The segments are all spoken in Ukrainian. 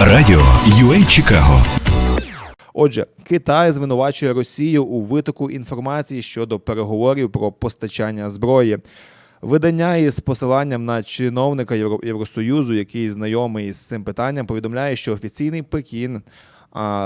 Радіо UA Чикаго Отже, Китай звинувачує Росію у витоку інформації щодо переговорів про постачання зброї. Видання із посиланням на чиновника Євросоюзу, який знайомий з цим питанням, повідомляє, що офіційний Пекін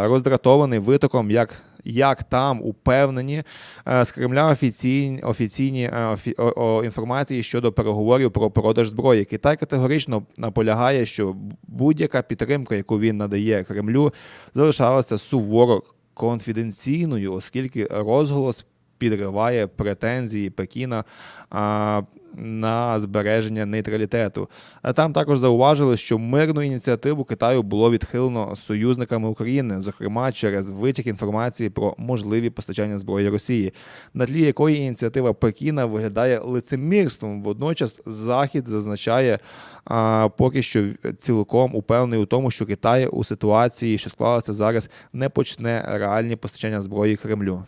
роздратований витоком, як, як там упевнені е, з Кремля офіційні, офіційні е, офі, о, о, інформації щодо переговорів про продаж зброї. Китай категорично наполягає, що будь-яка підтримка, яку він надає Кремлю, залишалася суворо конфіденційною, оскільки розголос підриває претензії Пекіна а, на збереження нейтралітету. А Там також зауважили, що мирну ініціативу Китаю було відхилено союзниками України, зокрема через витік інформації про можливі постачання зброї Росії, на тлі якої ініціатива Пекіна виглядає лицемірством. Водночас Захід зазначає а, поки що цілком упевнений у тому, що Китай у ситуації, що склалася зараз, не почне реальні постачання зброї Кремлю.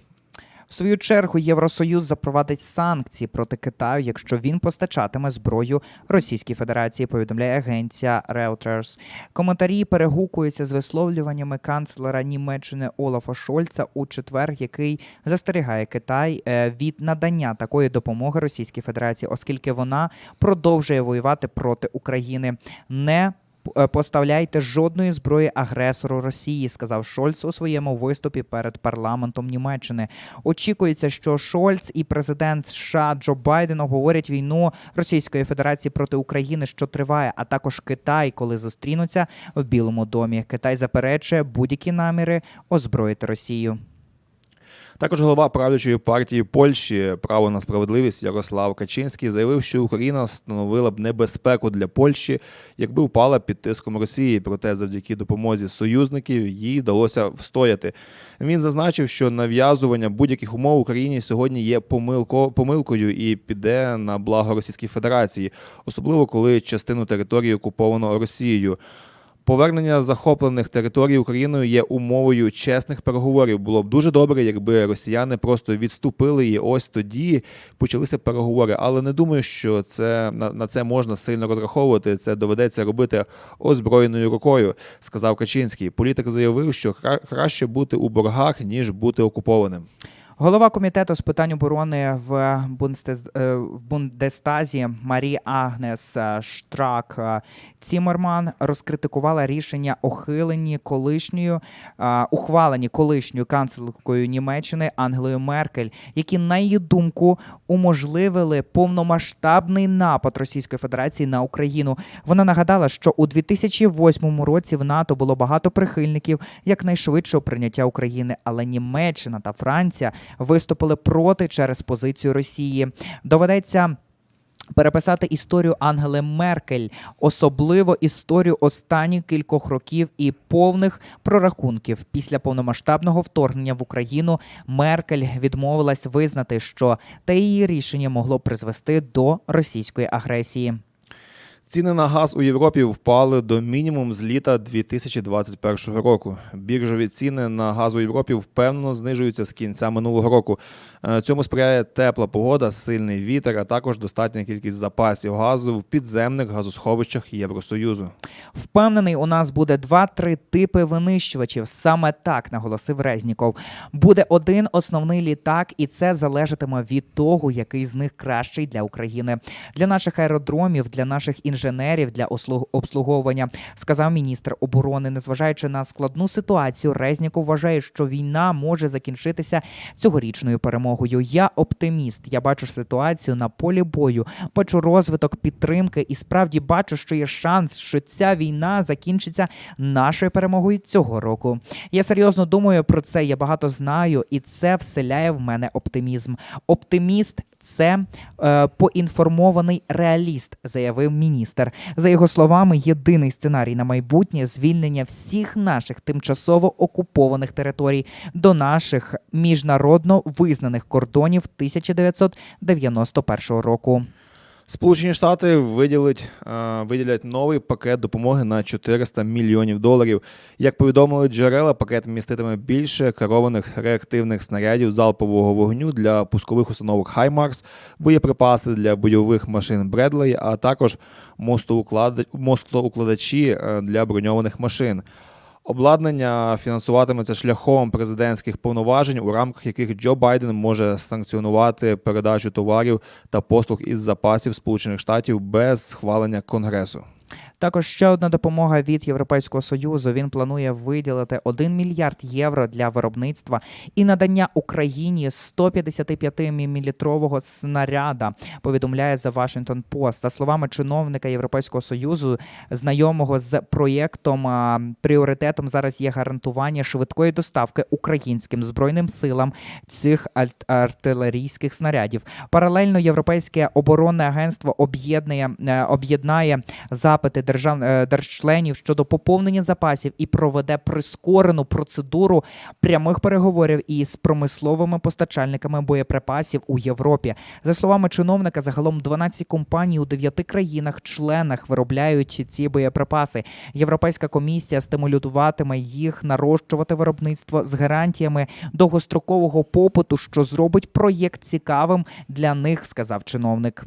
В свою чергу Євросоюз запровадить санкції проти Китаю, якщо він постачатиме зброю Російській Федерації. Повідомляє агенція Reuters. Коментарі перегукуються з висловлюваннями канцлера Німеччини Олафа Шольца у четвер, який застерігає Китай е, від надання такої допомоги Російській Федерації, оскільки вона продовжує воювати проти України. Не Поставляйте жодної зброї агресору Росії, сказав Шольц у своєму виступі перед парламентом Німеччини. Очікується, що Шольц і президент США Джо Байден обговорять війну Російської Федерації проти України, що триває, а також Китай, коли зустрінуться в Білому домі. Китай заперечує будь-які наміри озброїти Росію. Також голова правлячої партії Польщі Право на справедливість Ярослав Качинський заявив, що Україна становила б небезпеку для Польщі, якби впала під тиском Росії. Проте, завдяки допомозі союзників, їй вдалося встояти. Він зазначив, що нав'язування будь-яких умов Україні сьогодні є помилко, помилкою і піде на благо Російської Федерації, особливо коли частину території окуповано Росією. Повернення захоплених територій Україною є умовою чесних переговорів. Було б дуже добре, якби росіяни просто відступили, і ось тоді почалися переговори. Але не думаю, що це на, на це можна сильно розраховувати. Це доведеться робити озброєною рукою, сказав Качинський. Політик заявив, що кра- краще бути у боргах ніж бути окупованим. Голова комітету з питань оборони в е, Бундестазі Марі Агнес е, Штрак е, Цімерман розкритикувала рішення ухилені колишньою ухвалені колишньою канцлеркою Німеччини Ангелою Меркель, які на її думку уможливили повномасштабний напад Російської Федерації на Україну. Вона нагадала, що у 2008 році в НАТО було багато прихильників якнайшвидшого прийняття України, але Німеччина та Франція виступили проти через позицію Росії. Доведеться. Переписати історію Ангели Меркель, особливо історію останніх кількох років і повних прорахунків після повномасштабного вторгнення в Україну. Меркель відмовилась визнати, що те її рішення могло призвести до російської агресії. Ціни на газ у Європі впали до мінімум з літа 2021 року. Біржові ціни на газ у Європі впевнено знижуються з кінця минулого року. Е, Цьому сприяє тепла погода, сильний вітер, а також достатня кількість запасів газу в підземних газосховищах Євросоюзу. Впевнений, у нас буде два-три типи винищувачів. Саме так наголосив Резніков. Буде один основний літак, і це залежатиме від того, який з них кращий для України, для наших аеродромів, для наших інженерів, для услуг- обслуговування, сказав міністр оборони. Незважаючи на складну ситуацію, Резніков вважає, що війна може закінчитися цьогорічною перемогою. Я оптиміст. Я бачу ситуацію на полі бою, бачу розвиток підтримки і справді бачу, що є шанс, що ця війна закінчиться нашою перемогою цього року. Я серйозно думаю про це. Я багато знаю, і це вселяє в мене оптимізм. Оптиміст. Це е, поінформований реаліст, заявив міністр. За його словами, єдиний сценарій на майбутнє звільнення всіх наших тимчасово окупованих територій до наших міжнародно визнаних кордонів 1991 року. Сполучені Штати виділять, е, виділять новий пакет допомоги на 400 мільйонів доларів. Як повідомили джерела, пакет міститиме більше керованих реактивних снарядів залпового вогню для пускових установок Хаймарс, боєприпаси для бойових машин Бредлей, а також мостоуклад- мостоукладачі е, для броньованих машин. Обладнання фінансуватиметься шляхом президентських повноважень, у рамках яких Джо Байден може санкціонувати передачу товарів та послуг із запасів Сполучених Штатів без схвалення Конгресу. Також ще одна допомога від Європейського союзу. Він планує виділити 1 мільярд євро для виробництва і надання Україні 155 мілітрового снаряда. Повідомляє за Washington Post. За словами чиновника Європейського союзу, знайомого з проєктом пріоритетом зараз є гарантування швидкої доставки українським збройним силам цих артилерійських снарядів. Паралельно Європейське оборонне агентство об'єднує е, об'єднає запити держав е, держчленів щодо поповнення запасів і проведе прискорену процедуру прямих переговорів із промисловими постачальниками боєприпасів у Європі. За словами чиновника, загалом 12 компаній у 9 країнах-членах виробляють ці боєприпаси. Європейська комісія стимулюватиме їх нарощувати виробництво з гарантіями довгострокового попиту, що зробить проєкт цікавим для них, сказав чиновник.